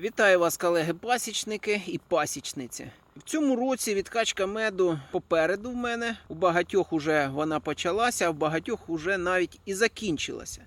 Вітаю вас, колеги-пасічники і пасічниці. В цьому році відкачка меду попереду в мене. У багатьох уже вона почалася, а в багатьох уже навіть і закінчилася.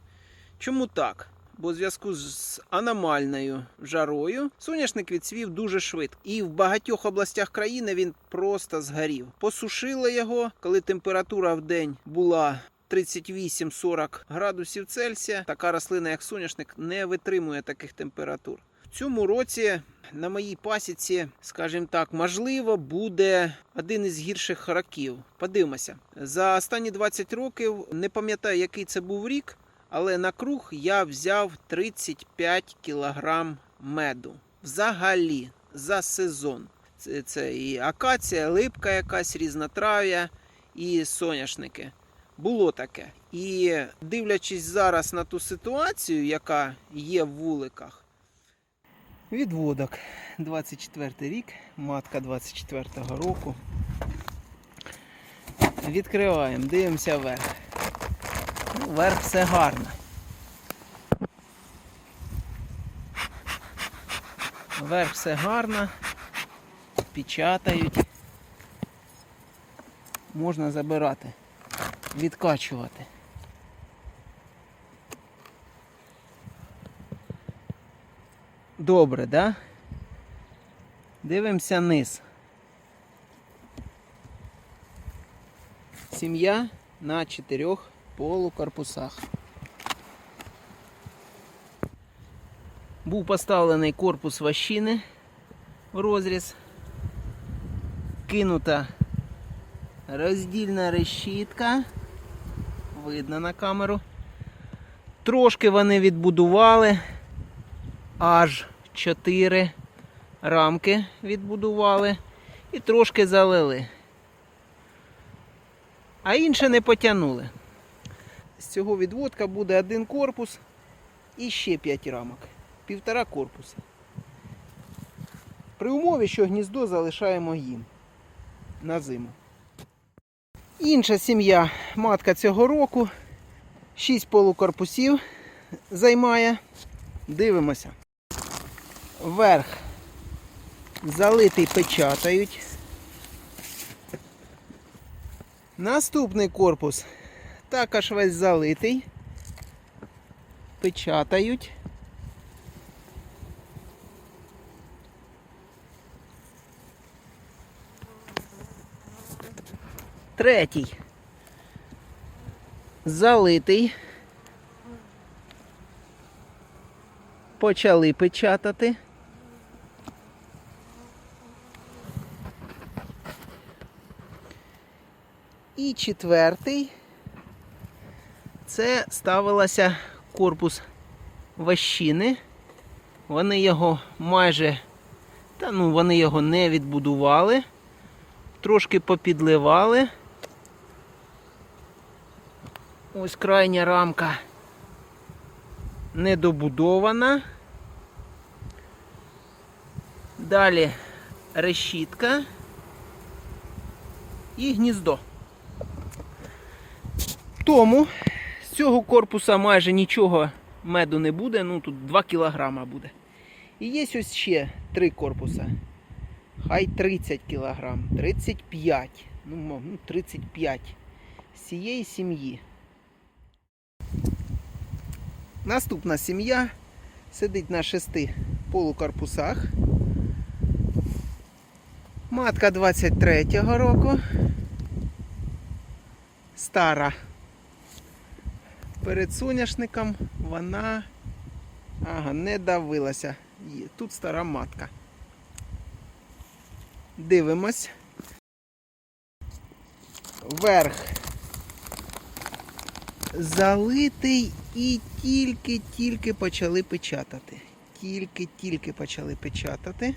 Чому так? Бо в зв'язку з аномальною жарою соняшник відцвів дуже швидко. І в багатьох областях країни він просто згорів. Посушили його, коли температура в день була 38-40 градусів Цельсія. Така рослина, як соняшник, не витримує таких температур. В цьому році на моїй пасіці, скажімо так, можливо, буде один із гірших років. Подивимося. За останні 20 років не пам'ятаю, який це був рік, але на круг я взяв 35 кілограм меду. Взагалі за сезон. Це, це і акація, липка якась, різнотрав'я і соняшники. Було таке. І дивлячись зараз на ту ситуацію, яка є в вуликах, Відводок 24 рік, матка 24-го року. Відкриваємо, дивимося вверх. Ну, Вверх все гарно. Вверх все гарно. Печатають. Можна забирати, відкачувати. Добре, да? Дивимося низ. Сім'я на чотирьох полукорпусах. Був поставлений корпус ващини в розріз. Кинута роздільна решітка. Видно на камеру. Трошки вони відбудували аж 4 рамки відбудували і трошки залили. А інше не потягнули. З цього відводка буде один корпус і ще 5 рамок. Півтора корпуса. При умові, що гніздо залишаємо їм на зиму. Інша сім'я матка цього року. 6 полукорпусів займає. Дивимося. Верх залитий печатають. Наступний корпус також весь залитий. Печатають. Третій. Залитий. Почали печатати. І четвертий це ставилася корпус ващини. Вони його майже, та ну вони його не відбудували, трошки попідливали. Ось крайня рамка недобудована. Далі решітка і гніздо. Тому з цього корпуса майже нічого меду не буде, ну тут 2 кг буде. І є ось ще три корпуса. Хай 30 кг, 35, ну, мов, ну 35 з цієї сім'ї. Наступна сім'я сидить на шести полукорпусах. Матка 23-го року. Стара. Перед соняшником вона ага, не давилася. Тут стара матка. Дивимось. Верх залитий і тільки-тільки почали печатати. Тільки-тільки почали печатати.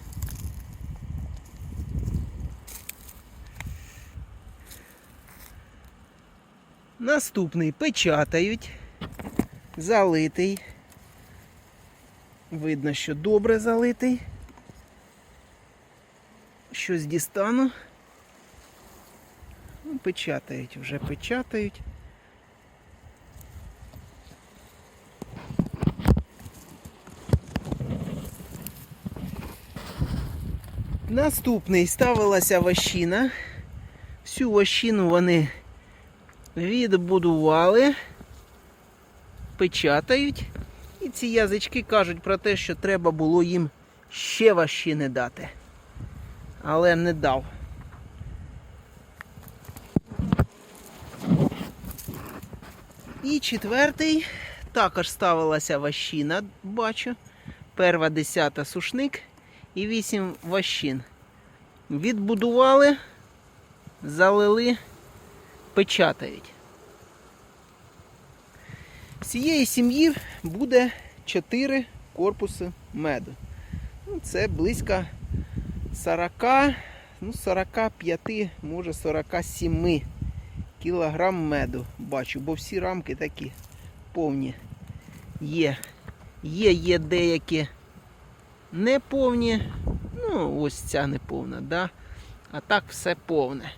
Наступний печатають. Залитий. Видно, що добре залитий. Щось дістану. Ну, Печатають, вже печатають. Наступний ставилася вощина. Всю вощину вони відбудували, печатають. І ці язички кажуть про те, що треба було їм ще вощини дати. Але не дав. І четвертий також ставилася вощина, бачу. Перва десята сушник і вісім вощин. Відбудували, залили, печатають. Цієї сім'ї буде 4 корпуси меду. Ну, це близько 40, ну 45, може 47 кілограм меду бачу, бо всі рамки такі повні є. Є, є деякі неповні. Ну, ось ця неповна, да? а так все повне.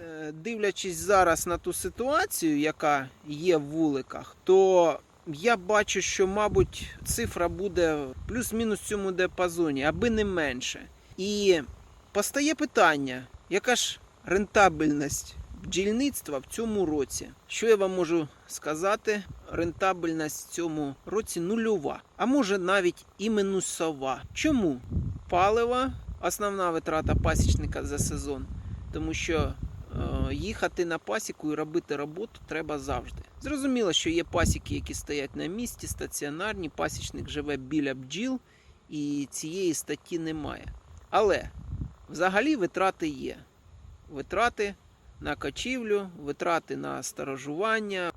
Е, Дивлячись зараз на ту ситуацію, яка є в вуликах, то я бачу, що, мабуть, цифра буде плюс-мінус в цьому диапазоні, аби не менше. І постає питання, яка ж рентабельність бджільництва в цьому році? Що я вам можу сказати? Рентабельність в цьому році нульова, а може навіть і мінусова. Чому? Палива основна витрата пасічника за сезон, тому що їхати на пасіку і робити роботу треба завжди. Зрозуміло, що є пасіки, які стоять на місці, стаціонарні, пасічник живе біля бджіл, і цієї статті немає. Але взагалі витрати є. Витрати на качівлю, витрати на сторожування.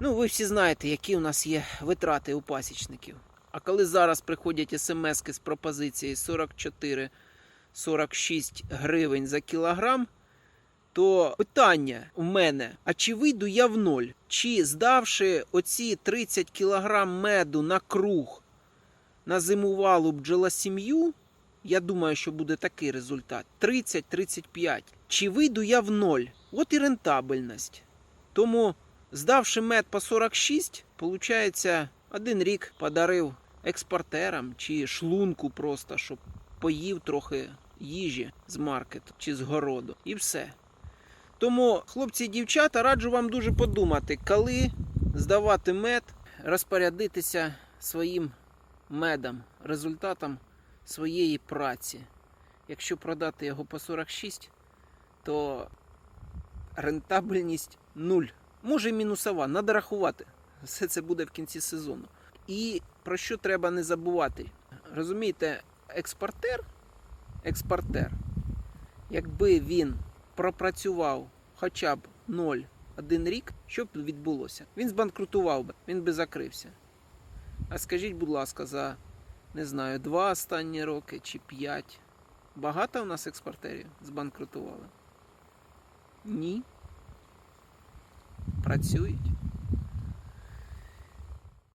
Ну, ви всі знаєте, які у нас є витрати у пасічників. А коли зараз приходять смски з пропозицією 44-46 гривень за кілограм, то питання у мене: а чи вийду я в ноль? Чи здавши оці 30 кілограм меду на круг на зимувалу бджолосім'ю, я думаю, що буде такий результат: 30-35. Чи вийду я в ноль? От і рентабельність. Тому, здавши мед по 46, виходить, один рік подарив експортерам чи шлунку просто, щоб поїв трохи їжі з маркету чи з городу. І все. Тому, хлопці і дівчата, раджу вам дуже подумати, коли здавати мед, розпорядитися своїм медом, результатом своєї праці. Якщо продати його по 46, то рентабельність нуль. Може мінусова, треба рахувати. Все це буде в кінці сезону. І про що треба не забувати? Розумієте, експортер, експортер, якби він пропрацював хоча б 0,1 рік, що б відбулося? Він збанкрутував би, він би закрився. А скажіть, будь ласка, за не знаю, два останні роки чи п'ять. Багато у нас експортерів збанкрутували? Ні. Працюють.